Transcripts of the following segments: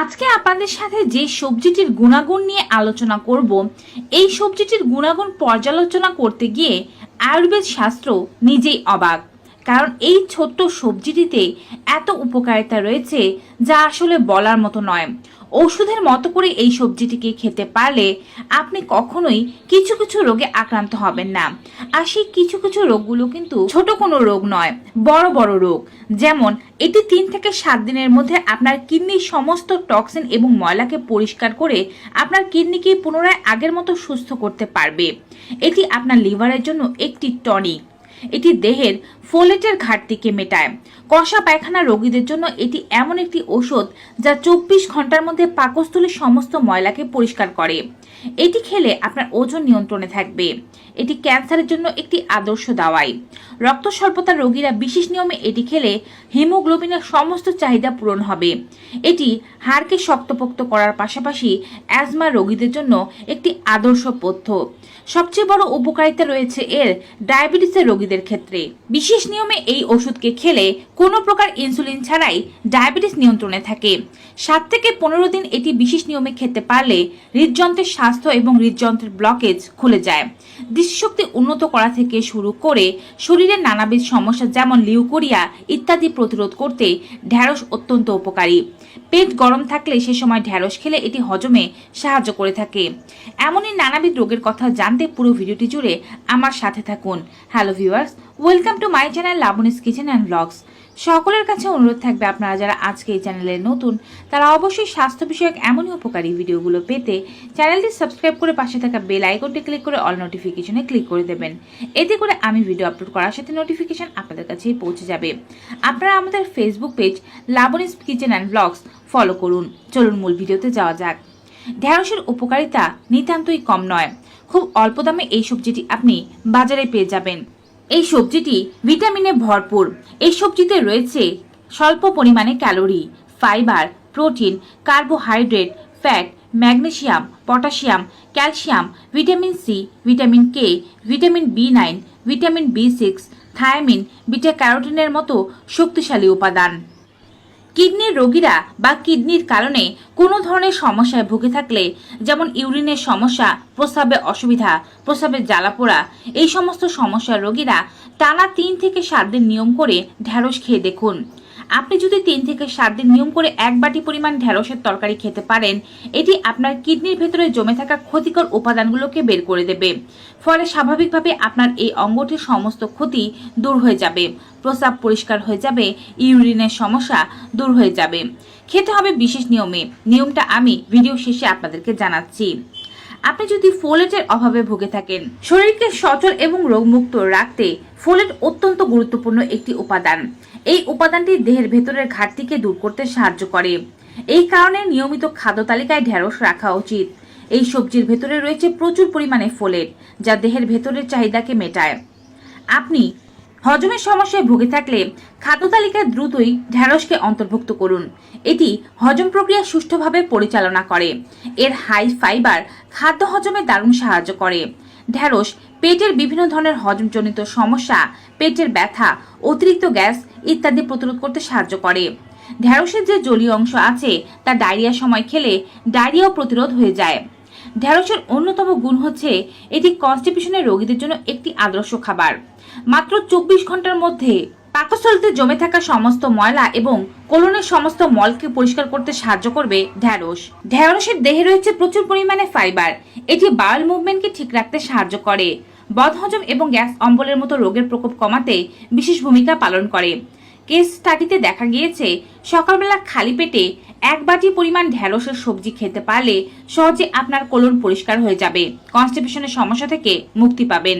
আজকে আপনাদের সাথে যে সবজিটির গুণাগুণ নিয়ে আলোচনা করব, এই সবজিটির গুণাগুণ পর্যালোচনা করতে গিয়ে আয়ুর্বেদ শাস্ত্র নিজেই অবাক। কারণ এই ছোট্ট সবজিটিতে এত উপকারিতা রয়েছে যা আসলে বলার মতো নয়। ওষুধের মতো করে এই সবজিটিকে খেতে পারলে আপনি কখনোই কিছু কিছু রোগে আক্রান্ত হবেন না। আর সেই কিছু কিছু রোগগুলো কিন্তু ছোট কোনো রোগ নয়, বড় বড় রোগ। যেমন, এটি তিন থেকে সাত দিনের মধ্যে আপনার কিডনির সমস্ত টক্সিন এবং ময়লাকে পরিষ্কার করে আপনার কিডনিকে পুনরায় আগের মতো সুস্থ করতে পারবে। এটি আপনার লিভারের জন্য একটি টনিক। এটি দেহের ফোলেটের ঘাটতিকে মেটায়। কষা পায়খানা রোগীদের জন্য এটি এমন একটি ওষুধ যা চব্বিশ ঘণ্টার মধ্যে পাকস্থলীর সমস্ত ময়লাকে পরিষ্কার করে। এটি খেলে আপনার ওজন নিয়ন্ত্রণে থাকবে। এটি ক্যান্সারের জন্য একটি আদর্শ দাওয়াই। রক্ত স্বল্পতার রোগীরা বিশেষ নিয়মে এটি খেলে হিমোগ্লোবিনের সমস্ত চাহিদা পূরণ হবে। এটি হাড়কে শক্তপোক্ত করার পাশাপাশি অ্যাজমা রোগীদের জন্য একটি আদর্শ পথ্য। সবচেয়ে বড় উপকারিতা রয়েছে এর ডায়াবেটিসের রোগীদের ক্ষেত্রে। বিশেষ নিয়মে এই ওষুধকে খেলে কোনো প্রকার ইনসুলিন ছাড়াই ডায়াবেটিস নিয়ন্ত্রণে থাকে। সাত থেকে পনেরো দিন এটি বিশেষ নিয়মে খেতে পারলে হৃদযন্ত্রের স্বাস্থ্য এবং হৃদযন্ত্রের ব্লকেজ খুলে যায়। দৃষ্টিশক্তি উন্নত করা থেকে শুরু করে শরীরের নানাবিধ সমস্যা যেমন লিউকোরিয়া ইত্যাদি প্রতিরোধ করতে ঢ্যাঁড়স অত্যন্ত উপকারী। পেট গরম থাকলে সে সময় ঢ্যাঁড়স খেলে এটি হজমে সাহায্য করে থাকে। এমনই নানাবিধ রোগের কথা জানতে পুরো ভিডিওটি জুড়ে আমার সাথে থাকুন। Hello viewers, welcome to my channel Laboni's kitchen and blogs. সকলের কাছে অনুরোধ থাকবে আপনারা যারা আজকে এই চ্যানেলে নতুন, তারা অবশ্যই স্বাস্থ্য বিষয়ক এমনই উপকারী ভিডিওগুলো পেতে চ্যানেলটি সাবস্ক্রাইব করে পাশে থাকা বেল আইকনটি ক্লিক করে অল নোটিফিকেশনে ক্লিক করে দেবেন। এতে করে আমি ভিডিও আপলোড করার সাথে নোটিফিকেশন আপনাদের কাছেই পৌঁছে যাবে। আপনারা আমাদের Facebook page Laboni's kitchen and blogs follow করুন। চলুন মূল ভিডিওতে যাওয়া যাক। ঢ্যাঁড়সের উপকারিতা নিতান্তই কম নয়। খুব অল্প দামে এই সবজিটি আপনি বাজারে পেয়ে যাবেন। এই সবজিটি ভিটামিনে ভরপুর। এই সবজিতে রয়েছে স্বল্প পরিমাণে calorie, fibre, protein, carbohydrate, fat, magnesium, potassium, calcium, vitamin C, vitamin K, vitamin B nine, vitamin B six, thiamine, beta ক্যারোটিনের মতো শক্তিশালী উপাদান। কিডনির রোগীরা বা কিডনির কারণে কোনো ধরনের সমস্যায় ভুগে থাকলে, যেমন ইউরিনের সমস্যা, প্রস্রাবে অসুবিধা, প্রস্রাবে জ্বালাপোড়া এই সমস্ত সমস্যার রোগীরা টানা তিন থেকে সাত দিন নিয়ম করে ঢ্যাঁড়স খেয়ে দেখুন। আপনি যদি তিন থেকে সাত দিন নিয়ম করে এক বাটি পরিমাণ ঢ্যাঁড়সের তরকারি খেতে পারেন, এটি আপনার কিডনির ভেতরে জমে থাকা ক্ষতিকর উপাদানগুলোকে বের করে দেবে। ফলে স্বাভাবিকভাবে আপনার এই অঙ্গটির সমস্ত ক্ষতি দূর হয়ে যাবে, প্রস্রাব পরিষ্কার হয়ে যাবে, ইউরিনের সমস্যা দূর হয়ে যাবে। খেতে হবে বিশেষ নিয়মে। নিয়মটা আমি ভিডিও শেষে আপনাদেরকে জানাচ্ছি। আপনি যদি ফোলেটের অভাবে ভুগে থাকেন, শরীরকে সচল এবং রোগমুক্ত রাখতে ফোলেট অত্যন্ত গুরুত্বপূর্ণ একটি উপাদান। এই উপাদানটি দেহের ভেতরের ঘাটতিকে দূর করতে সাহায্য করে। এই কারণে নিয়মিত খাদ্য তালিকায় ঢেঁড়স রাখা উচিত। এই সবজির ভেতরে রয়েছে প্রচুর পরিমাণে ফোলেট, যা দেহের ভেতরের চাহিদাকে মেটায়। আপনি হজমের সমস্যায় ভুগে থাকলে খাদ্য তালিকায় দ্রুতই ঢ্যাঁড়সকে অন্তর্ভুক্ত করুন। এটি হজম প্রক্রিয়া সুষ্ঠুভাবে পরিচালনা করে। এর হাই ফাইবার খাদ্য হজমে দারুণ সাহায্য করে। ঢ্যাঁড়স পেটের বিভিন্ন ধরনের হজমজনিত সমস্যা, পেটের ব্যথা, অতিরিক্ত গ্যাস ইত্যাদি প্রতিরোধ করতে সাহায্য করে। ঢ্যাঁড়সের যে জলীয় অংশ আছে, তা ডায়রিয়ার সময় খেলে ডায়রিয়াও প্রতিরোধ হয়ে যায়। ঢ্যাঁড়সের অন্যতম গুণ হচ্ছে, এটি কনস্টিপেশনের রোগীদের জন্য একটি আদর্শ খাবার। মাত্র চব্বিশ ঘণ্টার মধ্যে পাকস্থলিতে জমে থাকা সমস্ত ময়লা এবং কোলনের সমস্ত মলকে পরিষ্কার করতে সাহায্য করবে ঢ্যাঁড়স। ঢ্যাঁড়সের দেহে রয়েছে প্রচুর পরিমাণে ফাইবার। এটি বাউল মুভমেন্টকে ঠিক রাখতে সাহায্য করে। বদহজম এবং গ্যাস অম্বলের মতো রোগের প্রকোপ কমাতে বিশেষ ভূমিকা পালন করে। কেস স্টাডিতে দেখা গিয়েছে, সকালবেলা খালি পেটে এক বাটি পরিমাণ ঢ্যাঁড়সের সবজি খেতে পারলে সহজে আপনার কোলন পরিষ্কার হয়ে যাবে। কনস্টিপেশনের সমস্যা থেকে মুক্তি পাবেন।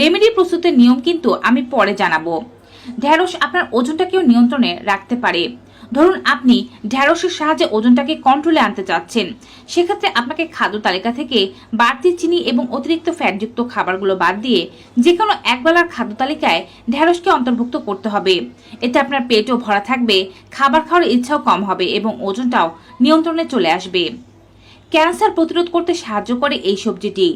রেমেডি প্রস্তুতের নিয়ম কিন্তু আমি পরে জানাব। ঢ্যাঁড়স আপনার ওজনটাকেও নিয়ন্ত্রণে রাখতে পারে। ধরুন আপনি ঢ্যাঁড়সের সাহায্যে ওজনটাকে কন্ট্রোলে আনতে চাচ্ছেন। সেক্ষেত্রে আপনাকে খাদ্য তালিকা থেকে বাড়তি চিনি এবং অতিরিক্ত ফ্যাটযুক্ত খাবারগুলো বাদ দিয়ে যে কোনো একবেলার খাদ্য তালিকায় ঢ্যাঁড়সকে অন্তর্ভুক্ত করতে হবে। এতে আপনার পেটও ভরা থাকবে, খাবার খাওয়ার ইচ্ছাও কম হবে এবং ওজনটাও নিয়ন্ত্রণে চলে আসবে। ক্যান্সার প্রতিরোধ করতে সাহায্য করে এই সবজিটি।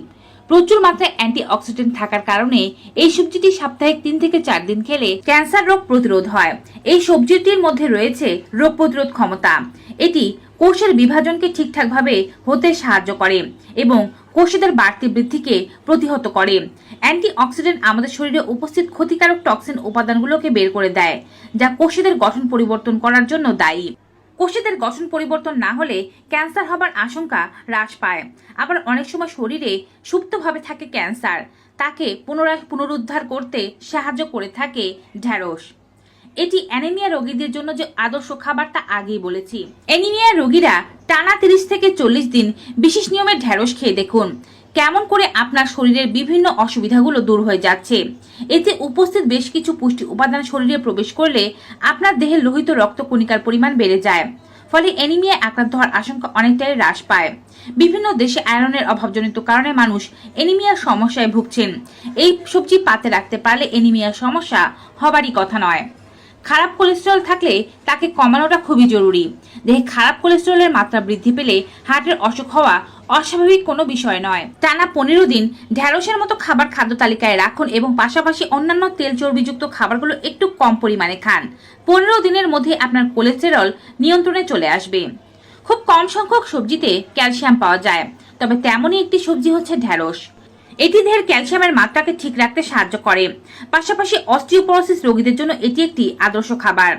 প্রচুর মাত্রায় অ্যান্টিঅক্সিডেন্ট থাকার কারণে এই সবজিটি সাপ্তাহিক তিন থেকে চার দিন খেলে ক্যান্সার রোগ প্রতিরোধ হয়। এই সবজিটির মধ্যে রয়েছে রোগ প্রতিরোধ ক্ষমতা। এটি কোষের বিভাজনকে ঠিকঠাকভাবে হতে সাহায্য করে এবং কোষেদের বাড়তি বৃদ্ধিকে প্রতিহত করে। অ্যান্টিঅক্সিডেন্ট আমাদের শরীরে উপস্থিত ক্ষতিকারক টক্সিন উপাদানগুলোকে বের করে দেয়, যা কোষেদের গঠন পরিবর্তন করার জন্য দায়ী। কোষেদের গঠন পরিবর্তন না হলে ক্যান্সার হবার আশঙ্কা হ্রাস পায়। আবার অনেক সময় শরীরে সুপ্তভাবে থাকে ক্যান্সার। তাকে পুনরায় পুনরুদ্ধার করতে সাহায্য করে থাকে ঢ্যাঁড়স। এটি অ্যানিমিয়া রোগীদের জন্য যে আদর্শ খাবার তা আগেই বলেছি। অ্যানিমিয়া রোগীরা টানা তিরিশ থেকে চল্লিশ দিন বিশেষ নিয়মে ঢ্যাঁড়স খেয়ে দেখুন। কেমন করে আপনার শরীরের বিভিন্ন অসুবিধাগুলো দূর হয়ে যাচ্ছে? এতে উপস্থিত বেশ কিছু পুষ্টি উপাদান শরীরে প্রবেশ করলে আপনার দেহে লোহিত রক্তকণিকার পরিমাণ বেড়ে যায়, ফলে অ্যানিমিয়া আক্রান্ত হওয়ার আশঙ্কা অনেকটাই হ্রাস পায়। বিভিন্ন দেশে আয়রনের অভাবজনিত কারণে মানুষ অ্যানিমিয়ার সমস্যায় ভুগছেন। এই সবজি পাতে রাখতে পারলে অ্যানিমিয়ার সমস্যা হবারই কথা নয়। খারাপ কোলেস্টেরল থাকলে তাকে কমানোটা খুবই জরুরি। দেহে খারাপ কোলেস্টেরলের মাত্রা বৃদ্ধি পেলে হার্টের অসুখ হওয়া অস্বাভাবিক কোনো বিষয় নয়। টানা পনেরো দিন ঢ্যাঁড়সের মতো খাবার খাদ্য তালিকায় রাখুন এবং পাশাপাশি অন্যান্য তেল চর্বিযুক্ত খাবারগুলো একটু কম পরিমাণে খান। পনেরো দিনের মধ্যে আপনার কোলেস্টেরল নিয়ন্ত্রণে চলে আসবে। খুব কম সংখ্যক সবজিতে ক্যালসিয়াম পাওয়া যায়, তবে তেমনই একটি সবজি হচ্ছে ঢ্যাঁড়স। এটি দেহের ক্যালসিয়ামের মাত্রাকে ঠিক রাখতে সাহায্য করে। পাশাপাশি অস্টিওপরোসিস রোগীদের জন্য এটি একটি আদর্শ খাবার।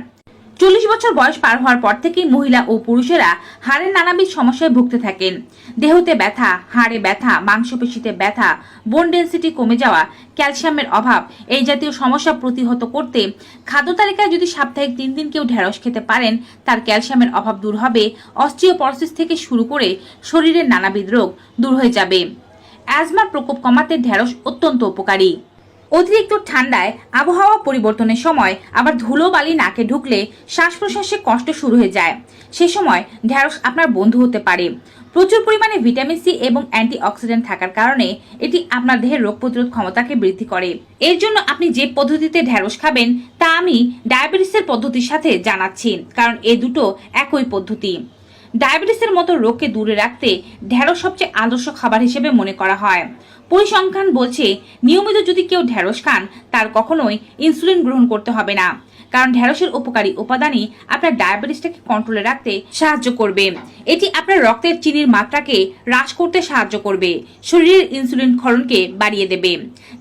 চল্লিশ বছর বয়স পার হওয়ার পর থেকেই মহিলা ও পুরুষেরা হাড়ের নানাবিধ সমস্যায় ভুগতে থাকেন। দেহতে ব্যথা, হাড়ে ব্যথা, মাংসপেশিতে ব্যথা বোন ডেন্সিটি কমে যাওয়া, ক্যালসিয়ামের অভাব, এই জাতীয় সমস্যা প্রতিহত করতে খাদ্য তালিকায় যদি সাপ্তাহিক তিন দিন কেউ ঢেঁড়স খেতে পারেন, তার ক্যালসিয়ামের অভাব দূর হবে। অস্টিওপরোসিস থেকে শুরু করে শরীরের নানাবিধ রোগ দূর হয়ে যাবে। অ্যাজমার প্রকোপ কমাতে ঢেঁড়স অত্যন্ত উপকারী। অতিরিক্ত ঠান্ডায় আবহাওয়া পরিবর্তনের সময় আবার ধুলো বালি নাকে ঢুকলে শ্বাস প্রশ্বাসে কষ্ট শুরু হয়ে যায়। সে সময় ঢ্যাঁড়স আপনার বন্ধু হতে পারে। প্রচুর পরিমাণে ভিটামিন সি এবং অ্যান্টিঅক্সিডেন্ট থাকার কারণে এটি আপনার দেহের রোগ প্রতিরোধ ক্ষমতাকে বৃদ্ধি করে। এর জন্য আপনি যে পদ্ধতিতে ঢ্যাঁড়স খাবেন তা আমি ডায়াবেটিসের পদ্ধতির সাথে জানাচ্ছি, কারণ এ দুটো একই পদ্ধতি। ডায়াবেটিসের মতো রোগকে দূরে রাখতে ঢ্যাঁড়স সবচেয়ে আদর্শ খাবার হিসেবে মনে করা হয়। পরিসংখ্যান বলছে, নিয়মিত যদি কেউ ঢ্যাঁড়স খান, তার কখনোই ইনসুলিন গ্রহণ করতে হবে না। কারণ ঢ্যাঁড়সের উপকারী উপাদানই আপনার ডায়াবেটিসটাকে কন্ট্রোলে রাখতে সাহায্য করবে। এটি আপনার রক্তের চিনির মাত্রাকে হ্রাস করতে সাহায্য করবে। শরীরের ইনসুলিন ক্ষরণকে বাড়িয়ে দেবে।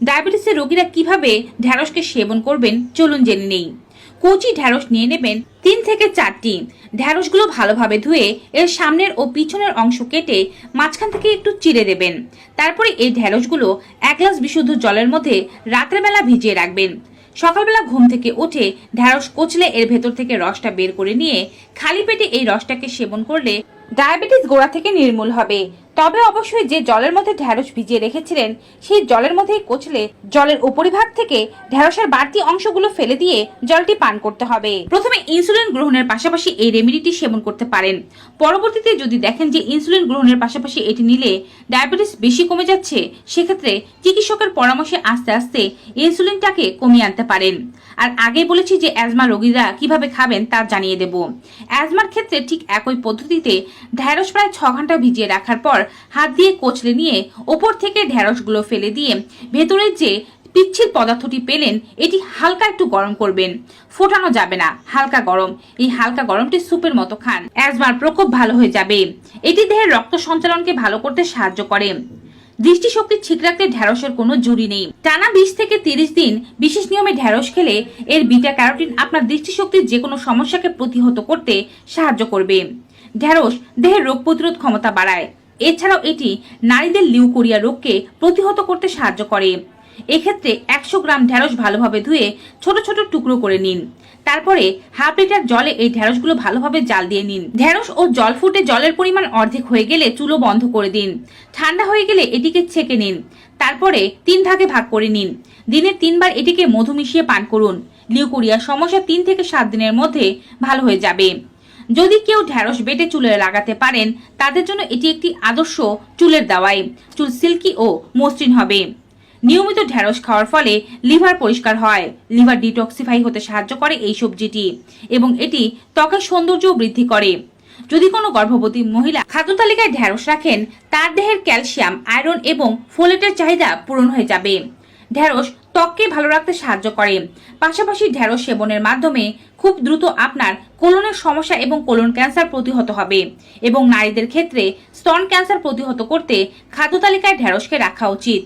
ডায়াবেটিসের রোগীরা কীভাবে ঢ্যাঁড়সকে সেবন করবেন, চলুন জেনে নেই। কচি ঢ্যাঁড়স নিয়ে নেবেন তিন থেকে চারটি। ঢ্যাঁড়সগুলো ভালোভাবে ধুয়ে এর সামনের ও পিছনের অংশ কেটে মাঝখান থেকে একটু চিড়ে দেবেন। তারপরে এই ঢ্যাঁড়সগুলো এক গ্লাস বিশুদ্ধ জলের মধ্যে রাতের বেলা ভিজিয়ে রাখবেন। সকালবেলা ঘুম থেকে উঠে ঢ্যাঁড়স কচলে এর ভেতর থেকে রসটা বের করে নিয়ে খালি পেটে এই রসটাকে সেবন করলে ডায়াবেটিস গোড়া থেকে নির্মূল হবে। তবে অবশ্যই যে জলের মধ্যে ঢ্যাঁড়স ভিজিয়ে রেখেছিলেন, সেই জলের মধ্যেই কচলে জলের উপরিভাগ থেকে ঢ্যাঁড়সের বাড়তি অংশগুলো ফেলে দিয়ে জলটি পান করতে হবে। প্রথমে ইনসুলিন গ্রহণের পাশাপাশি এই রেমিডিটি সেবন করতে পারেন। পরবর্তীতে যদি দেখেন যে ইনসুলিন গ্রহণের পাশাপাশি এটি নিলে ডায়াবেটিস বেশি কমে যাচ্ছে, সেক্ষেত্রে চিকিৎসকের পরামর্শে আস্তে আস্তে ইনসুলিনটাকে কমিয়ে আনতে পারেন। আর আগে বলেছি যে অ্যাজমা রোগীরা কীভাবে খাবেন তা জানিয়ে দেব। অ্যাজমার ক্ষেত্রে ঠিক একই পদ্ধতিতে ঢ্যাঁড়স প্রায় ছ ঘণ্টা ভিজিয়ে রাখার পর হাত দিয়ে কোচলে নিয়ে ওপর থেকে ঢ্যাঁড়সগুলো ফেলে দিয়ে ভেতরের যে পিচ্ছিল পদার্থটি পেলেন, এটি হালকা একটু গরম করবেন। ফোটানো যাবে না, হালকা গরম। এই হালকা গরমটি সুপের মতো খান। অ্যাজমার প্রকোপ ভালো হয়ে যাবে। এটি দেহের রক্ত সঞ্চালনকে ভালো করতে সাহায্য করে। দৃষ্টিশক্তি ঠিক রাখতে ঢ্যাঁড়সের কোনো জুড়ি নেই। টানা বিশ থেকে তিরিশ দিন বিশেষ নিয়মে ঢ্যাঁড়স খেলে এর বিটা ক্যারোটিন আপনার দৃষ্টিশক্তির যে কোনো সমস্যাকে প্রতিহত করতে সাহায্য করবে। ঢ্যাঁড়স দেহের রোগ প্রতিরোধ ক্ষমতা বাড়ায়। এছাড়াও এটি নারীদের লিউকোরিয়া রোগকে প্রতিহত করতে সাহায্য করে। এক্ষেত্রে একশো গ্রাম ঢ্যাঁড়স ভালোভাবে ধুয়ে ছোট ছোট টুকরো করে নিন। তারপরে হাফ লিটার জলে এই ঢ্যাঁড়সগুলো ভালোভাবে জাল দিয়ে নিন। ঢ্যাঁড়স ও জল ফুটে জলের পরিমাণ অর্ধেক হয়ে গেলে চুলো বন্ধ করে দিন। ঠান্ডা হয়ে গেলে এটিকে ছেঁকে নিন। তারপরে তিন ভাগে ভাগ করে নিন। দিনে তিনবার এটিকে মধু মিশিয়ে পান করুন। লিউকোরিয়া সমস্যা তিন থেকে সাত দিনের মধ্যে ভালো হয়ে যাবে। যদি কেউ ঢ্যাঁড়স বেটে চুলে লাগাতে পারেন, তাদের জন্য এটি একটি আদর্শ চুলের দাওয়াই। চুল সিল্কি ও মসৃণ হবে। নিয়মিত ঢ্যাঁড়স খাওয়ার ফলে লিভার পরিষ্কার হয়। লিভার ডিটক্সিফাই হতে সাহায্য করে এই সবজিটি এবং এটি ত্বকের সৌন্দর্যও বৃদ্ধি করে। যদি কোনো গর্ভবতী মহিলা খাদ্য তালিকায় ঢ্যাঁড়স রাখেন, তার দেহের ক্যালসিয়াম, আয়রন এবং ফোলেটের চাহিদা পূরণ হয়ে যাবে। ঢ্যাঁড়স ত্বককে ভালো রাখতে সাহায্য করে। পাশাপাশি ঢেঁড়স সেবনের মাধ্যমে খুব দ্রুত আপনার কোলনের সমস্যা এবং কোলন ক্যান্সার প্রতিহত হবে এবং নারীদের ক্ষেত্রে স্তন ক্যান্সার প্রতিহত করতে খাদ্য তালিকায় ঢেঁড়সকে রাখা উচিত।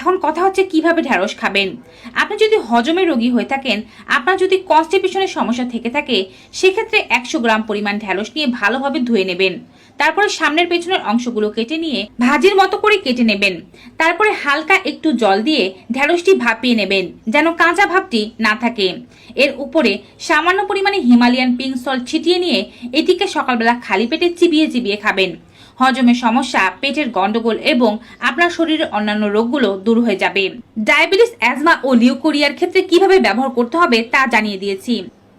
এখন কথা হচ্ছে কীভাবে ঢেঁড়স খাবেন? আপনি যদি হজমে রোগী হয়ে থাকেন, আপনার যদি কনস্টিপেশনের সমস্যা থেকে থাকে, সেক্ষেত্রে একশো গ্রাম পরিমাণ ঢেঁড়স নিয়ে ভালোভাবে ধুয়ে নেবেন। তারপরে সামনের পেছনের অংশগুলো কেটে নিয়ে ভাজির মতো করে কেটে নেবেন। তারপরে হালকা একটু জল দিয়ে ঢেঁড়সটি ভাপিয়ে নেবেন, যেন কাঁচা ভাবটি না থাকে। এর উপরে সামান্য পরিমাণে হিমালয়ান পিঙ্ক সল্ট ছিটিয়ে নিয়ে এটিকে সকালবেলা খালি পেটে চিবিয়ে চিবিয়ে খাবেন। হজমের সমস্যা, পেটের গন্ডগোল এবং আপনার শরীরের অন্যান্য রোগগুলো দূর হয়ে যাবে। ডায়াবেটিস, অ্যাজমা ও লিউকোরিয়ার ক্ষেত্রে কীভাবে ব্যবহার করতে হবে তা জানিয়ে দিয়েছি।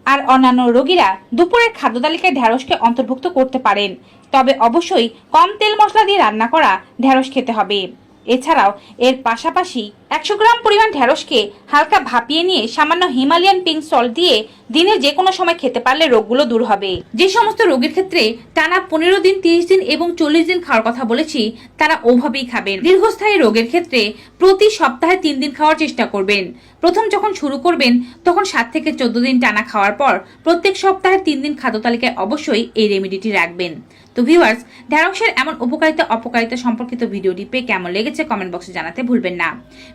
আর অন্যান্য রোগীরা দুপুরের খাদ্য তালিকায় ঢ্যাঁড়সকে অন্তর্ভুক্ত করতে পারেন। তবে অবশ্যই কম তেল মশলা দিয়ে রান্না করা ঢ্যাঁড়স খেতে হবে। এছাড়াও এর পাশাপাশি একশো গ্রাম পরিমাণ ঢ্যাঁড়সকে হালকা ভাপিয়ে নিয়ে সামান্য হিমালয়ান পিঙ্ক সল্ট দিয়ে দিনে যে কোনো সময় খেতে পারলে রোগগুলো দূর হবে। যে সমস্ত রোগীর ক্ষেত্রে টানা পনেরো দিন, তিরিশ দিন এবং চল্লিশ দিন খাওয়ার কথা বলেছি, তারা ওভাবেই খাবেন। দীর্ঘস্থায়ী রোগের ক্ষেত্রে প্রতি সপ্তাহে তিন দিন খাওয়ার চেষ্টা করবেন। প্রথম যখন শুরু করবেন, তখন সাত থেকে চোদ্দ দিন টানা খাওয়ার পর প্রত্যেক সপ্তাহে তিন দিন খাদ্য তালিকায় অবশ্যই এই রেমেডিটি রাখবেন। তো ভিউয়ার্স ঢ্যাঁড়সের এমন উপকারিতা, অপকারিতা সম্পর্কিত ভিডিওটি পেয়ে কেমন লেগেছে কমেন্ট বক্সে জানাতে ভুলবেন না।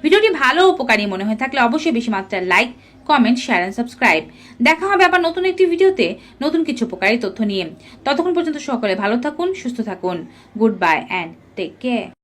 ভিডিওটি ভালো উপকারী মনে হয়ে থাকলে অবশ্যই বেশি মাত্রায় like comment share and subscribe দেখা হবে আবার নতুন একটি ভিডিওতে নতুন কিছু উপকারী তথ্য নিয়ে। ততক্ষণ পর্যন্ত সকলে ভালো থাকুন, সুস্থ থাকুন। Goodbye and take care